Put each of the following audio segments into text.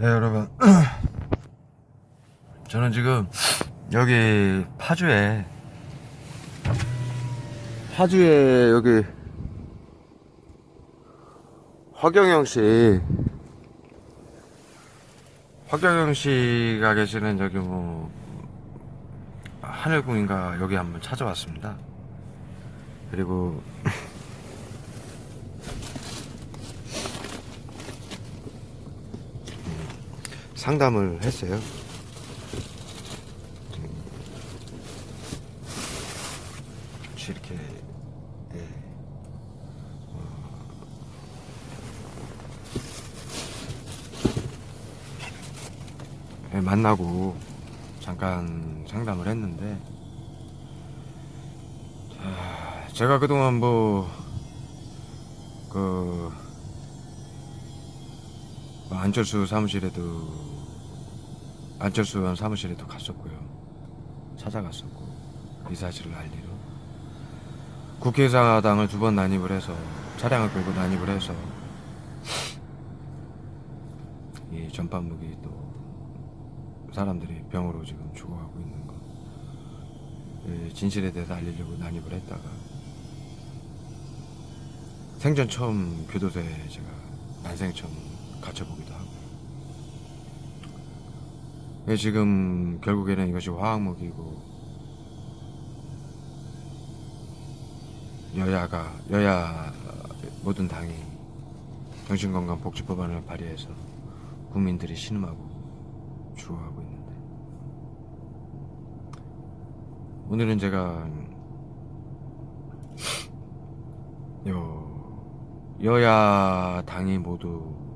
네 여러분 저는 지금 여기 파주에 파주에 여기 화경영 씨 화경영 씨가 계시는 여기 뭐 하늘궁인가 여기 한번 찾아왔습니다. 그리고 상담을 했어요. 이렇게 예. 어. 예, 만나고 잠깐 상담을 했는데 자, 제가 그동안 뭐그 뭐 안철수 사무실에도 안철수 의원 사무실에도 갔었고요. 찾아갔었고 이 사실을 알리러 국회의사당을 두 번 난입을 해서 차량을 끌고 난입을 해서 이 전파 무기 또 사람들이 병으로 지금 죽어가고 있는 거이 진실에 대해서 알리려고 난입을 했다가 생전 처음 교도소에 제가 난생 처음 갇혀보기도 하고. 예, 지금 결국에는 이것이 화학무기고 여야가 여야 모든 당이 정신건강복지법안을 발의해서 국민들이 신음하고 주어하고 있는데. 오늘은 제가 요 여야 당이 모두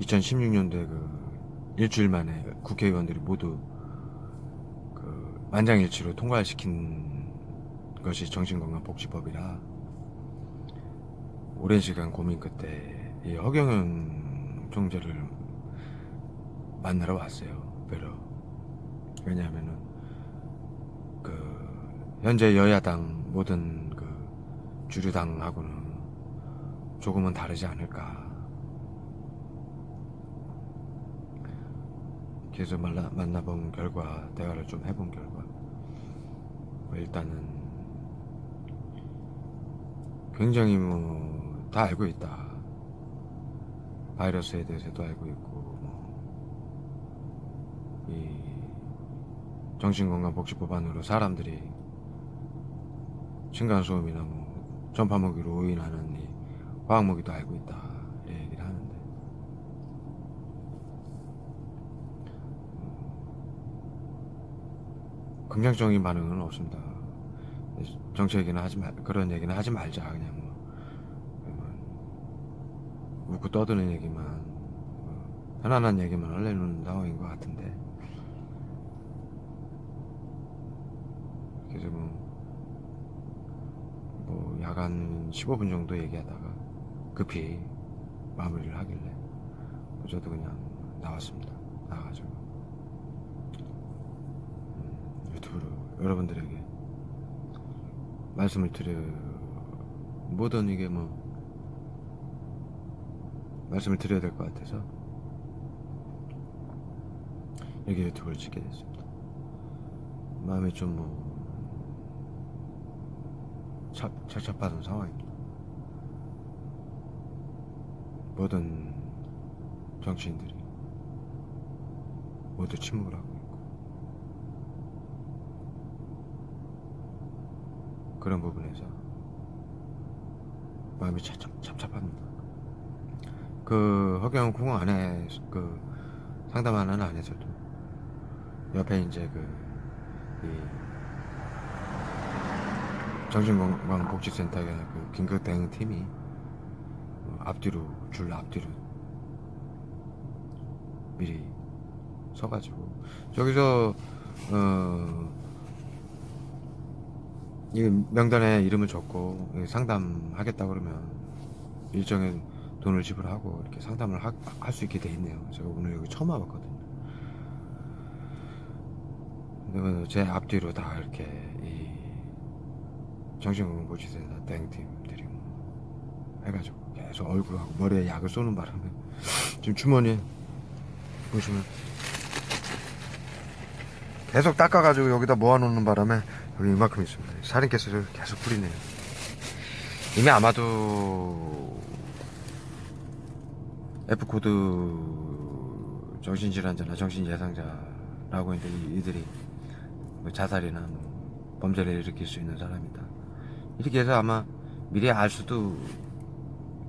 2016년도에 그 일주일 만에 국회의원들이 모두 그 만장일치로 통과시킨 것이 정신건강복지법이라 오랜 시간 고민 끝에 이 허경영 총재를 만나러 왔어요. 뵈러. 왜냐하면은 그 현재 여야당 모든 그 주류당하고는 조금은 다르지 않을까. 그래서 만나, 만나본 결과 대화를 좀 해본 결과. 뭐 일단은 굉장히 뭐 다 알고 있다. 바이러스에 대해서도 알고 있고 뭐 이 정신건강복지법안으로 사람들이 층간소음이나 뭐 전파무기로 오인하는 이 화학무기도 알고 있다 이 얘기를 하는데 긍정적인 반응은 없습니다. 정치 얘기는 하지 말 그런 얘기는 하지 말자 그냥 뭐 웃고 떠드는 얘기만 뭐 편안한 얘기만 하려는 상황인 것 같은데 그래서 뭐, 뭐 야간 15분 정도 얘기하다가 급히 마무리를 하길래 저도 그냥 나왔습니다. 나가가지고 음, 유튜브로 여러분들에게 말씀을 드려 뭐든 이게 뭐 말씀을 드려야 될 것 같아서 이렇게 유튜브를 찍게 됐습니다. 마음이 좀뭐 착잡하던 상황입니다. 모든 정치인들이 모두 침묵을 하고 있고 그런 부분에서 마음이 참, 참잡합니다. 그 허경 공항 안에 그 상담하는 안에서도 옆에 이제 그이 정신건강복지센터의 그 긴급 대응 팀이 앞뒤로 줄 앞뒤로 미리 서가지고 저기서 어, 이 명단에 이름을 적고 상담하겠다 그러면 일정의 돈을 지불하고 이렇게 상담을 할 수 있게 돼 있네요. 제가 오늘 여기 처음 와봤거든요. 근데 제 앞뒤로 다 이렇게 이 정신건강 보지센터 대행팀들이 뭐 해가지고 계속 얼굴하고 머리에 약을 쏘는 바람에 지금 주머니에 보시면 계속 닦아가지고 여기다 모아놓는 바람에 여기 이만큼 있습니다. 살인 가스를 계속 뿌리네요. 이미 아마도 F코드 정신질환자나 정신예상자라고 이- 이들이 뭐 자살이나 뭐 범죄를 일으킬 수 있는 사람이다. 이렇게 해서 아마 미리 알 수도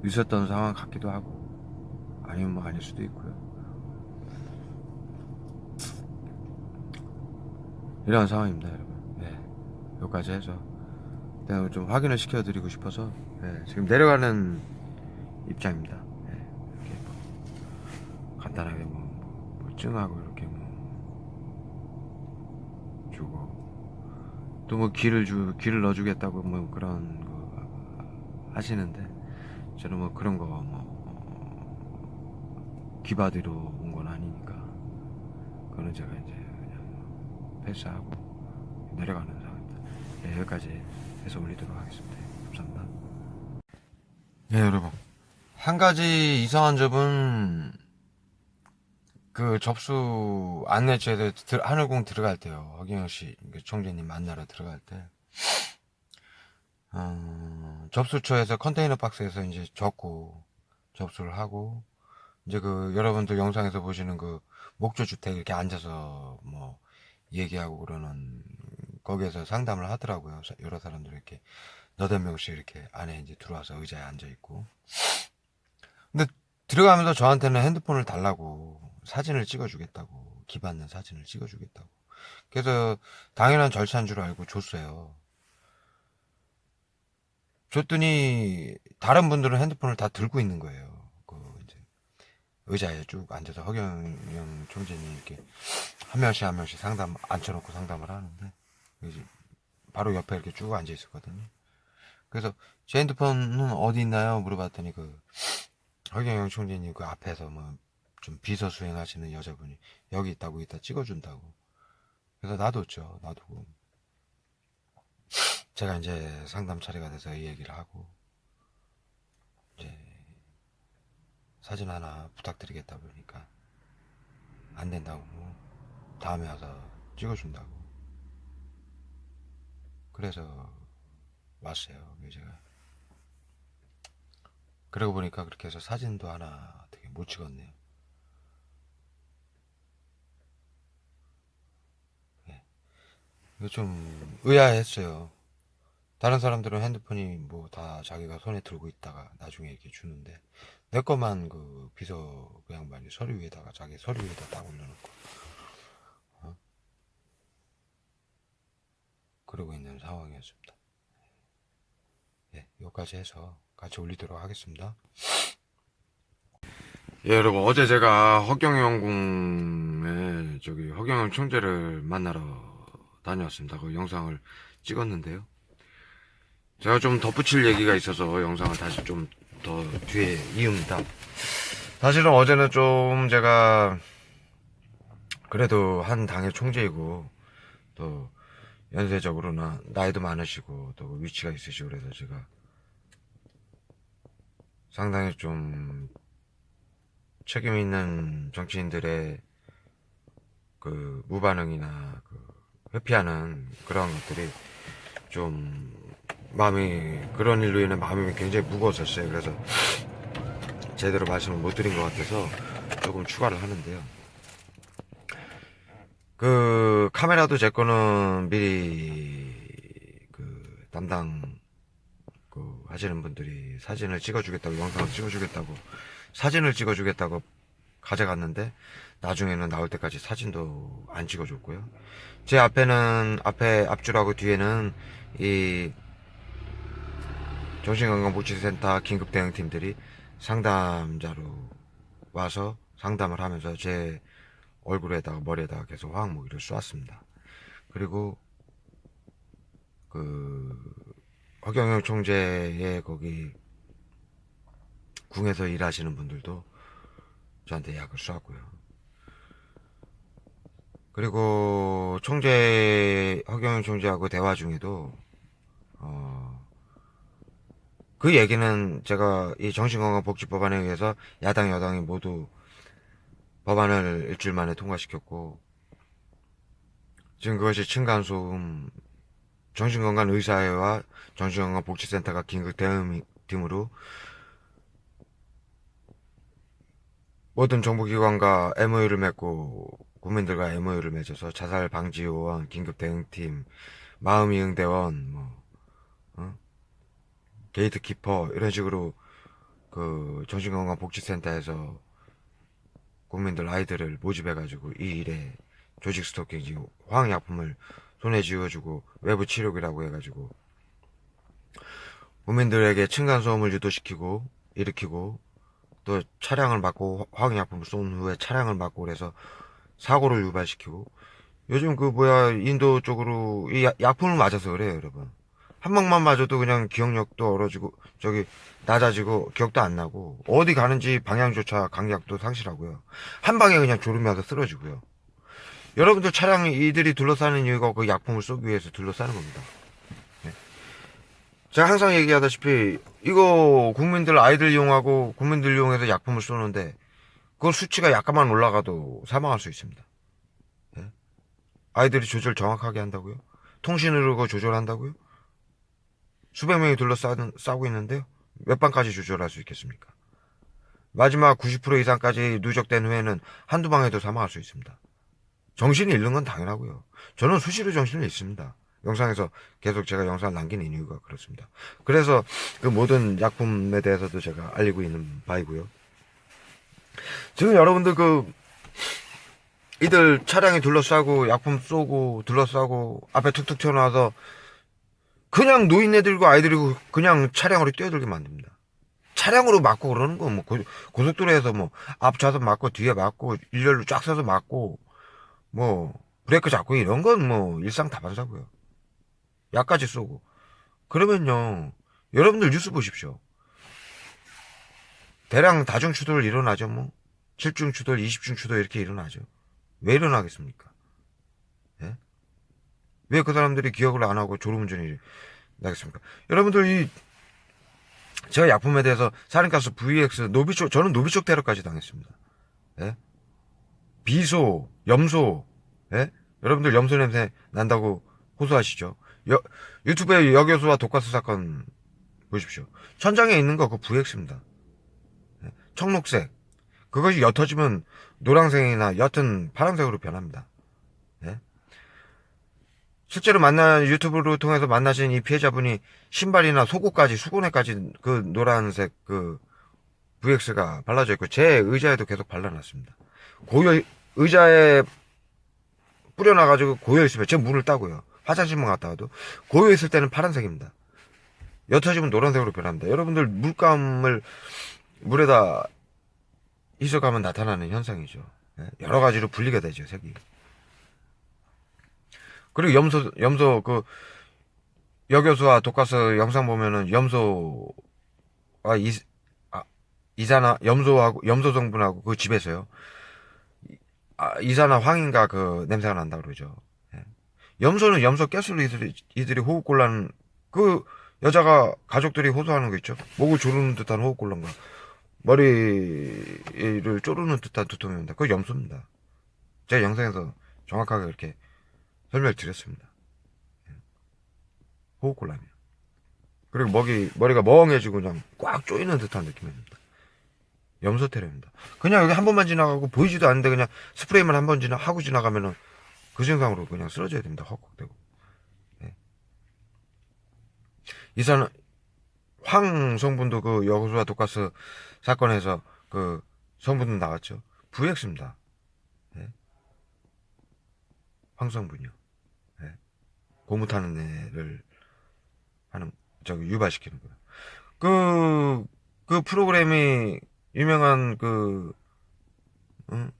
있었던 상황 같기도 하고 아니면 뭐 아닐 수도 있고요. 이런 상황입니다, 여러분. 네, 여기까지 해서 내가 좀 확인을 시켜드리고 싶어서 네, 지금 내려가는 입장입니다. 네, 이렇게 뭐 간단하게 뭐, 뭐, 뭐 증하고 이렇게 뭐 주고 또뭐 기를 주 기를 넣어주겠다고 뭐 그런 거 하시는데 저는 뭐 그런 거뭐 기바디로 온 건 아니니까 그거는 제가 이제 그냥 뭐 패스하고 내려가는. 네, 여기까지 해서 올리도록 하겠습니다. 감사합니다. 네 여러분 한 가지 이상한 점은 그 접수 안내체에 들- 하늘공 들어갈 때요. 허경영 씨그 총재님 만나러 들어갈 때 어, 접수처에서 컨테이너 박스에서 이제 적고 접수를 하고 이제 그 여러분들 영상에서 보시는 그 목조 주택 이렇게 앉아서 뭐 얘기하고 그러는 거기에서 상담을 하더라고요. 사- 여러 사람들 이렇게 너댓 명씩 이렇게 안에 이제 들어와서 의자에 앉아 있고. 근데 들어가면서 저한테는 핸드폰을 달라고 사진을 찍어주겠다고 기받는 사진을 찍어주겠다고. 그래서 당연한 절차인 줄 알고 줬어요. 줬더니 다른 분들은 핸드폰을 다 들고 있는 거예요. 그 이제 의자에 쭉 앉아서 허경영 총재님 이렇게 한 명씩 한 명씩 상담 앉혀놓고 상담을 하는데 바로 옆에 이렇게 쭉 앉아 있었거든요. 그래서 제 핸드폰은 어디 있나요? 물어봤더니 그 허경영 총재님 그 앞에서 뭐 좀 비서 수행하시는 여자분이 여기 있다고 이따 찍어준다고. 그래서 놔뒀죠. 놔두고. 제가 이제 상담 차례가 돼서 이 얘기를 하고 이제 사진 하나 부탁드리겠다 보니까 안 된다고 다음에 와서 찍어준다고 그래서 왔어요. 제가. 그러고 보니까 그렇게 해서 사진도 하나 되게 못 찍었네요. 예. 이거 좀 의아했어요. 다른 사람들은 핸드폰이 뭐 다 자기가 손에 들고 있다가 나중에 이렇게 주는데 내 것만 그 비서 그 양반이 서류 위에다가 자기 서류 위에다 딱 올려놓고 그러고 있는 상황이었습니다. 예, 여기까지 해서 같이 올리도록 하겠습니다. 예, 여러분 어제 제가 허경영궁에 저기 허경영 총재를 만나러 다녀왔습니다. 그 영상을 찍었는데요. 제가 좀 덧붙일 얘기가 있어서 영상을 다시 좀 더 뒤에 이읍니다. 사실은 어제는 좀 제가 그래도 한 당의 총재이고 또 연세적으로나 나이도 많으시고 또 위치가 있으시고 그래서 제가 상당히 좀 책임 있는 정치인들의 그 무반응이나 그 회피하는 그런 것들이 좀 마음이 그런 일로 인해 마음이 굉장히 무거웠었어요. 그래서 제대로 말씀을 못 드린 것 같아서 조금 추가를 하는데요. 그 카메라도 제 거는 미리 그 담당 그 하시는 분들이 사진을 찍어주겠다고 영상을 찍어주겠다고 사진을 찍어주겠다고 가져갔는데 나중에는 나올 때까지 사진도 안 찍어줬고요. 제 앞에는 앞에 앞줄하고 뒤에는 이 정신건강복지센터 긴급대응팀들이 상담자로 와서 상담을 하면서 제 얼굴에다가 머리에다가 계속 화학 무기를 쏘았습니다. 그리고 그 허경영 총재의 거기 궁에서 일하시는 분들도 저한테 약을 쏘았고요. 그리고 총재 허경영 총재하고 대화 중에도 어 그 얘기는 제가 이 정신건강복지법안에 의해서 야당 여당이 모두 법안을 일주일 만에 통과시켰고 지금 그것이 층간소음 정신건강 의사회와 정신건강복지센터가 긴급 대응팀으로 모든 정부기관과 MOU를 맺고 국민들과 MOU를 맺어서 자살 방지 요원, 긴급 대응팀, 마음 이응 대원, 뭐 어? 게이트키퍼 이런 식으로 그 정신건강복지센터에서 국민들 아이들을 모집해가지고 이 일에 조직 스토킹, 화학약품을 손에 쥐어주고 외부 치료기라고 해가지고 국민들에게 층간소음을 유도시키고 일으키고 또 차량을 막고 화학약품을 쏜 후에 차량을 막고 그래서 사고를 유발시키고. 요즘 그 뭐야 인도 쪽으로 이 야- 약품을 맞아서 그래요 여러분 한 방만 맞아도 그냥 기억력도 얼어지고 저기 낮아지고 기억도 안 나고 어디 가는지 방향조차 감각도 상실하고요 한 방에 그냥 졸음이 쓰러지고요 여러분들 차량 이들이 둘러싸는 이유가 그 약품을 쏘기 위해서 둘러싸는 겁니다 네. 제가 항상 얘기하다시피 이거 국민들 아이들 이용하고 국민들 이용해서 약품을 쏘는데 그 수치가 약간만 올라가도 사망할 수 있습니다. 예? 아이들이 조절 정확하게 한다고요? 통신으로 그거 조절한다고요? 수백 명이 둘러싸고 있는데요. 몇 방까지 조절할 수 있겠습니까? 마지막 90% 이상까지 누적된 후에는 한두 방에도 사망할 수 있습니다. 정신이 잃는 건 당연하고요. 저는 수시로 정신을 잃습니다. 영상에서 계속 제가 영상을 남기는 이유가 그렇습니다. 그래서 그 모든 약품에 대해서도 제가 알리고 있는 바이고요. 지금 여러분들 그 이들 차량이 둘러싸고 약품 쏘고 둘러싸고 앞에 툭툭 튀어나와서 그냥 노인네들과 아이들이 그냥 차량으로 뛰어들게 만듭니다. 차량으로 막고 그러는 거뭐 고속도로에서 뭐 앞 좌석 막고 뒤에 막고 일렬로 쫙 서서 막고 뭐 브레이크 잡고 이런 건 뭐 일상 다반사고요. 약까지 쏘고 그러면요 여러분들 뉴스 보십시오. 대량 다중 추돌 일어나죠 뭐 7중 추돌 20중 추돌 이렇게 일어나죠. 왜 일어나겠습니까? 예? 왜그 사람들이 기억을 안 하고 졸음운전이 나겠습니까? 여러분들 이 제가 약품에 대해서 사린가스 VX 노비촉 저는 노비촉 테러까지 당했습니다. 예? 비소, 염소, 예? 여러분들 염소 냄새 난다고 호소하시죠? 여, 유튜브에 여교수와 독가스 사건 보십시오. 천장에 있는 거 그거 VX입니다. 예? 청록색. 그것이 옅어지면 노란색이나 옅은 파란색으로 변합니다. 예? 실제로 만난 유튜브를 통해서 만나신 이 피해자분이 신발이나 속옷까지 수건에까지 그 노란색 그 VX가 발라져 있고 제 의자에도 계속 발라놨습니다. 고여 의자에 뿌려놔가지고 고여 있으면 제 물을 따고요. 화장실만 갔다 와도 고여 있을 때는 파란색입니다. 옅어지면 노란색으로 변합니다. 여러분들 물감을 물에다 희석하면 나타나는 현상이죠. 예? 여러 가지로 분리가 되죠, 색이. 그리고 염소, 염소, 그, 여교수와 독가스 영상 보면은 염소와 이, 아, 이산화, 염소하고, 염소 성분하고 그 집에서요. 아, 이산화 황인가 그 냄새가 난다 그러죠. 예. 염소는 염소 가스로 이들이, 이들이 호흡곤란, 그 여자가 가족들이 호소하는 거 있죠. 목을 조르는 듯한 호흡곤란과 머리를 쪼르는 듯한 두통입니다. 그거 염소입니다. 제가 영상에서 정확하게 이렇게 설명을 드렸습니다. 예. 호흡곤란이요. 그리고 머리, 머리가 멍해지고 그냥 꽉 조이는 듯한 느낌입니다. 염소 테러입니다. 그냥 여기 한 번만 지나가고 보이지도 않는데 그냥 스프레이만 한 번 지나, 하고 지나가면은 그 증상으로 그냥 쓰러져야 됩니다. 헉헉대고. 예. 이사는 황 성분도 그 여고수와 독가스 사건에서 그 성분도 나왔죠. VX입니다. 예. 황성분이요. 예. 고무 타는 애를 하는 저기 유발시키는 거예요. 그, 그 프로그램이 유명한 그, 응?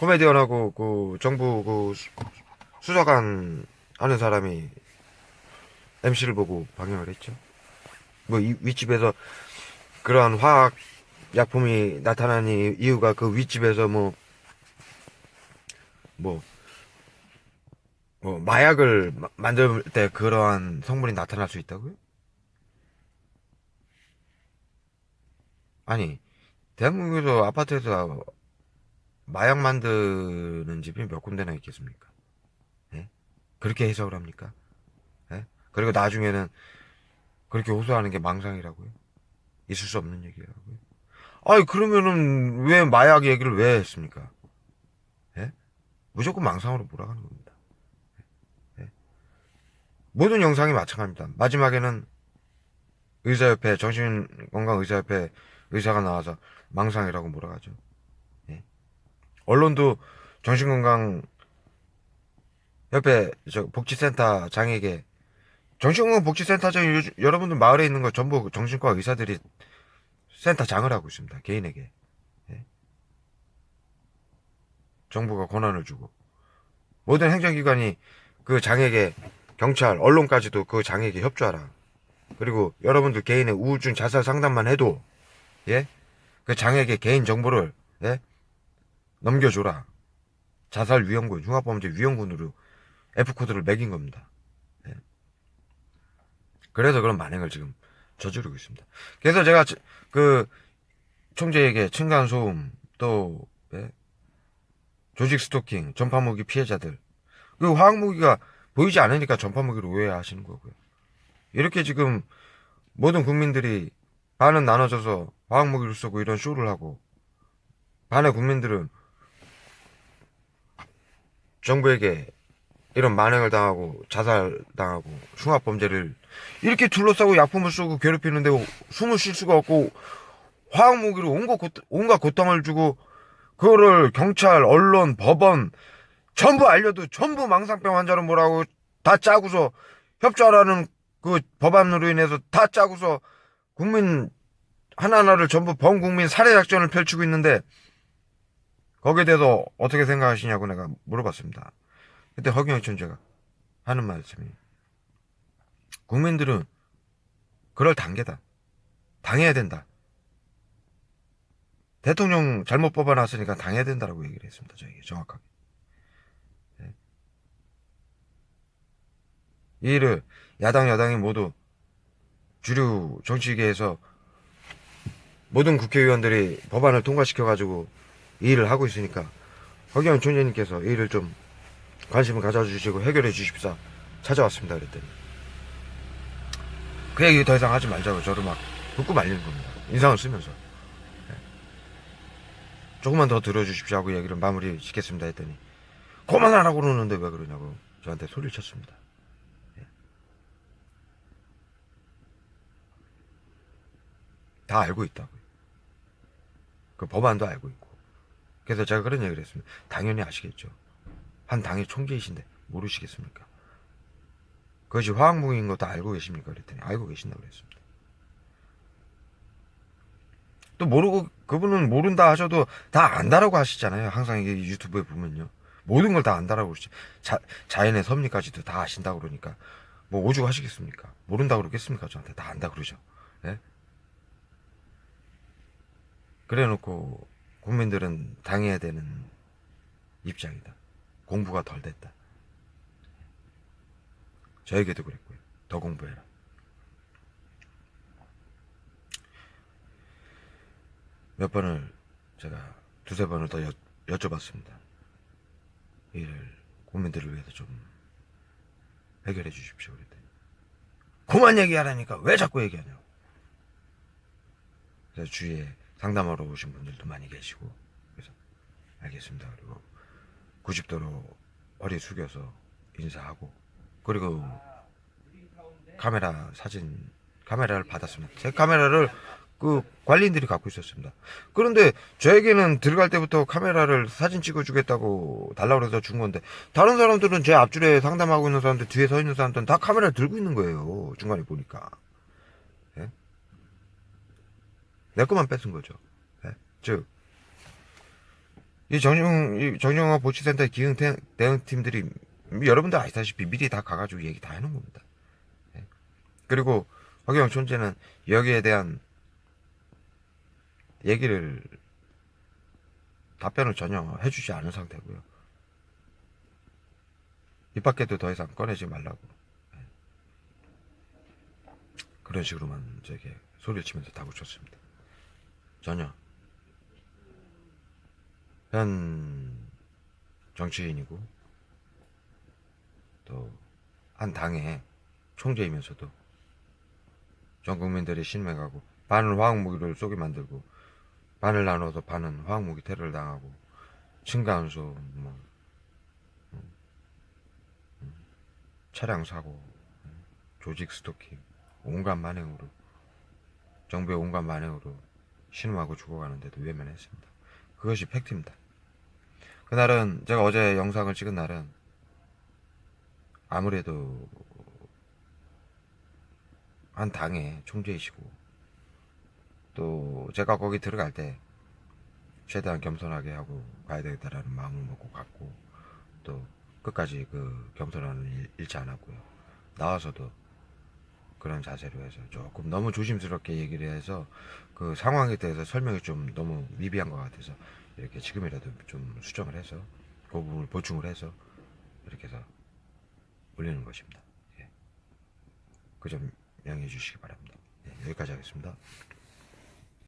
코미디언하고 그 정부 그 수- 수사관 하는 사람이 MC를 보고 방영을 했죠. 뭐 이, 윗집에서 그러한 화학 약품이 나타나는 이유가 그 윗집에서 뭐, 뭐, 뭐, 마약을 마- 만들 때 그러한 성분이 나타날 수 있다고요? 아니 대한민국에서 아파트에서 마약 만드는 집이 몇 군데나 있겠습니까? 예? 그렇게 해석을 합니까? 예? 그리고 나중에는 그렇게 호소하는 게 망상이라고요? 있을 수 없는 얘기라고요? 아니 그러면은 왜 마약 얘기를 왜 했습니까? 예? 무조건 망상으로 몰아가는 겁니다. 예? 모든 영상이 마찬가지입니다. 마지막에는 의사협회 정신건강의사협회 의사가 나와서 망상이라고 몰아가죠. 예? 언론도 정신건강 협회 저 복지센터 장에게 정신건강 복지센터장 여러분들 마을에 있는 거 전부 정신과 의사들이 센터 장을 하고 있습니다. 개인에게 예? 정부가 권한을 주고 모든 행정기관이 그 장에게 경찰 언론까지도 그 장에게 협조하라. 그리고 여러분들 개인의 우울증 자살 상담만 해도 예? 그 장에게 개인 정보를 예? 넘겨줘라. 자살 위험군, 흉악범죄 위험군으로 F 코드를 매긴 겁니다. 예. 그래서 그런 만행을 지금 저지르고 있습니다. 그래서 제가 저- 그 총재에게 층간 소음 또 예? 조직 스토킹, 전파무기 피해자들 그 화학무기가 보이지 않으니까 전파무기로 오해하시는 거고요. 이렇게 지금 모든 국민들이 반은 나눠져서 화학무기를 쏘고 이런 쇼를 하고 반의 국민들은 정부에게 이런 만행을 당하고 자살당하고 흉악범죄를 이렇게 둘러싸고 약품을 쏘고 괴롭히는데 숨을 쉴 수가 없고 화학무기로 온갖 고통을 주고 그거를 경찰, 언론, 법원 전부 알려도 전부 망상병 환자로 뭐라고 다 짜고서 협조하라는 그 법안으로 인해서 다 짜고서 국민 하나하나를 전부 범국민 살해 작전을 펼치고 있는데 거기에 대해서 어떻게 생각하시냐고 내가 물어봤습니다. 그때 허경영 총재가 하는 말씀이 국민들은 그럴 단계다. 당해야 된다. 대통령 잘못 뽑아놨으니까 당해야 된다라고 얘기를 했습니다. 저에게 정확하게. 이 일을 야당 여당이 모두 주류 정치계에서 모든 국회의원들이 법안을 통과시켜가지고 이 일을 하고 있으니까 허경영 총재님께서 이 일을 좀 관심을 가져주시고 해결해 주십사 찾아왔습니다. 그랬더니 그 얘기 더 이상 하지 말자고 저를 막 붓고 말리는 겁니다. 인상을 쓰면서. 네. 조금만 더 들어주십시오 하고 얘기를 마무리 짓겠습니다 했더니 그만하라고 그러는데 왜 그러냐고 저한테 소리를 쳤습니다 예. 다 알고 있다고요 그 법안도 알고 있고 그래서 제가 그런 얘기를 했습니다 당연히 아시겠죠 한 당의 총재이신데 모르시겠습니까? 그것이 화학무기인 것도 알고 계십니까? 그랬더니 알고 계신다고 그랬습니다. 또 모르고 그분은 모른다 하셔도 다 안다라고 하시잖아요. 항상 이게 유튜브에 보면요. 모든 걸 다 안다라고 그러죠. 자, 자연의 섭리까지도 다 아신다고 그러니까 뭐 오죽 하시겠습니까? 모른다고 그러겠습니까? 저한테 다 안다 그러죠. 예? 그래 놓고 국민들은 당해야 되는 입장이다. 공부가 덜 됐다. 저에게도 그랬고요. 더 공부해라. 몇 번을 제가 두세 번을 더 여, 여쭤봤습니다. 이를 국민들을 위해서 좀 해결해 주십시오. 그랬더니 그만 얘기하라니까 왜 자꾸 얘기하냐고. 그래서 주위에 상담하러 오신 분들도 많이 계시고 그래서 알겠습니다. 그리고 90도로 허리 숙여서 인사하고 그리고 카메라 사진 카메라를 받았습니다. 제 카메라를 그 관리인들이 갖고 있었습니다. 그런데 저에게는 들어갈 때부터 카메라를 사진 찍어주겠다고 달라고 해서 준 건데 다른 사람들은 제 앞줄에 상담하고 있는 사람들 뒤에 서 있는 사람들은 다 카메라를 들고 있는 거예요. 중간에 보니까 예? 내 것만 뺏은 거죠. 예? 즉이 정용, 이 정용화 보치센터의 기흥 대- 대응팀들이 여러분들 아시다시피 미리 다 가가지고 얘기 다 해놓은 겁니다. 예. 그리고 허경 총재는 여기에 대한 얘기를 답변을 전혀 해주지 않은 상태고요. 입 밖에도 더 이상 꺼내지 말라고 예. 그런 식으로만 저에게 소리를 치면서 다구쳤습니다. 전혀. 현 정치인이고 또 한 당의 총재이면서도 전 국민들이 신명하고 반은 화학무기를 쏘게 만들고 반을 나눠서 반은 화학무기 테러를 당하고 층간소 뭐 음, 음, 차량 사고 음, 조직 스토킹 온갖 만행으로 정부의 온갖 만행으로 신음하고 죽어가는데도 외면했습니다. 그것이 팩트입니다. 그날은 제가 어제 영상을 찍은 날은 아무래도 한 당의 총재이시고 또 제가 거기 들어갈 때 최대한 겸손하게 하고 가야 되겠다라는 마음을 먹고 갔고 또 끝까지 그 잃- 잃지 않았고요. 나와서도 그런 자세로 해서 조금 너무 조심스럽게 얘기를 해서 그 상황에 대해서 설명이 좀 너무 미비한 것 같아서 이렇게 지금이라도 좀 수정을 해서 그 부분을 보충을 해서 이렇게 해서 올리는 것입니다. 예. 그점 양해해 주시기 바랍니다. 예, 여기까지 하겠습니다.